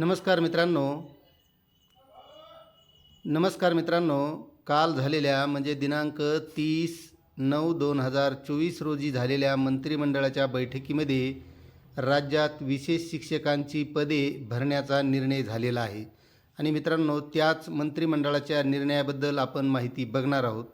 नमस्कार मित्रांनो. नमस्कार मित्रांनो काल झालेल्या म्हणजे दिनांक तीस नऊ दोन हजार चोवीस रोजी झालेल्या मंत्रिमंडळाच्या बैठकीमध्ये राज्यात विशेष शिक्षकांची पदे भरण्याचा निर्णय झालेला आहे. आणि मित्रांनो त्याच मंत्रिमंडळाच्या निर्णयाबद्दल आपण माहिती बघणार आहोत.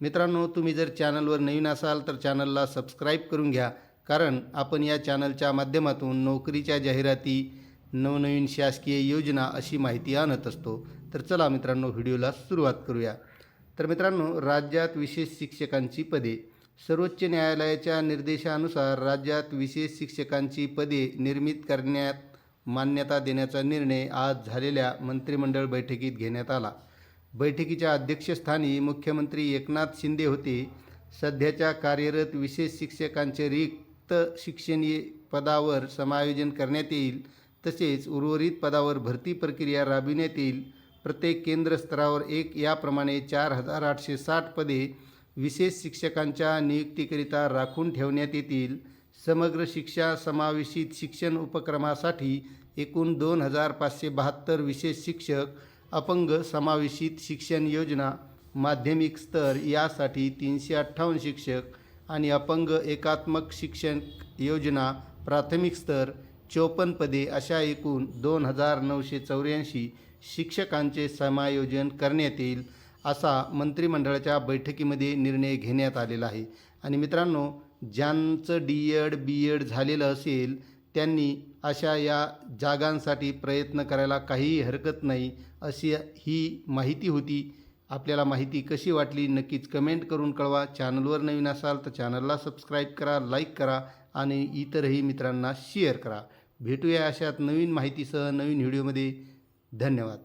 मित्रांनो तुम्ही जर चॅनलवर नवीन असाल तर चॅनलला सबस्क्राईब करून घ्या कारण आपण या चॅनलच्या माध्यमातून नोकरीच्या जाहिराती नवनवीन शासकीय योजना अशी माहिती आणत असतो. तर चला मित्रांनो व्हिडिओला सुरुवात करूया. तर मित्रांनो राज्यात विशेष शिक्षकांची पदे. सर्वोच्च न्यायालयाच्या निर्देशानुसार राज्यात विशेष शिक्षकांची पदे निर्मित करण्यात मान्यता देण्याचा निर्णय आज झालेल्या मंत्रिमंडळ बैठकीत घेण्यात आला. बैठकीच्या अध्यक्षस्थानी मुख्यमंत्री एकनाथ शिंदे होते. सध्याच्या कार्यरत विशेष शिक्षकांचे रिक्त शिक्षणीय पदावर समायोजन करण्यात येईल. तसेच उर्वरित पदावर भरती प्रक्रिया राबविण्यात येईल. प्रत्येक केंद्र स्तरावर एक याप्रमाणे चार हजार आठशे साठ पदे विशेष शिक्षकांच्या नियुक्तीकरिता राखून ठेवण्यात येतील. समग्र शिक्षा समावेशित शिक्षण उपक्रमासाठी एकूण दोन हजार पाचशे बहात्तर विशेष शिक्षक अपंग समावेशित शिक्षण योजना माध्यमिक स्तर यासाठी तीनशे अठ्ठावन्न शिक्षक आणि अपंग एकात्मक शिक्षण योजना प्राथमिक स्तर चोपन्न पदे अशा एकूण दोन हजार नऊशे चौऱ्याऐंशी शिक्षकांचे समायोजन करण्यात येईल असा मंत्रिमंडळाच्या बैठकीमध्ये निर्णय घेण्यात आलेला आहे. आणि मित्रांनो ज्यांचं डी एड बी एड झालेलं असेल त्यांनी अशा या जागांसाठी प्रयत्न करायला काहीही हरकत नाही अशी ही माहिती होती. आपल्याला माहिती कशी वाटली नक्कीच कमेंट करून कळवा. चॅनलवर नवीन असाल तर चॅनलला सबस्क्राईब करा लाईक करा आणि इतरही मित्रांना शेअर करा. भेटूया अशात नवीन माहितीसह नवीन व्हिडिओमध्ये. धन्यवाद.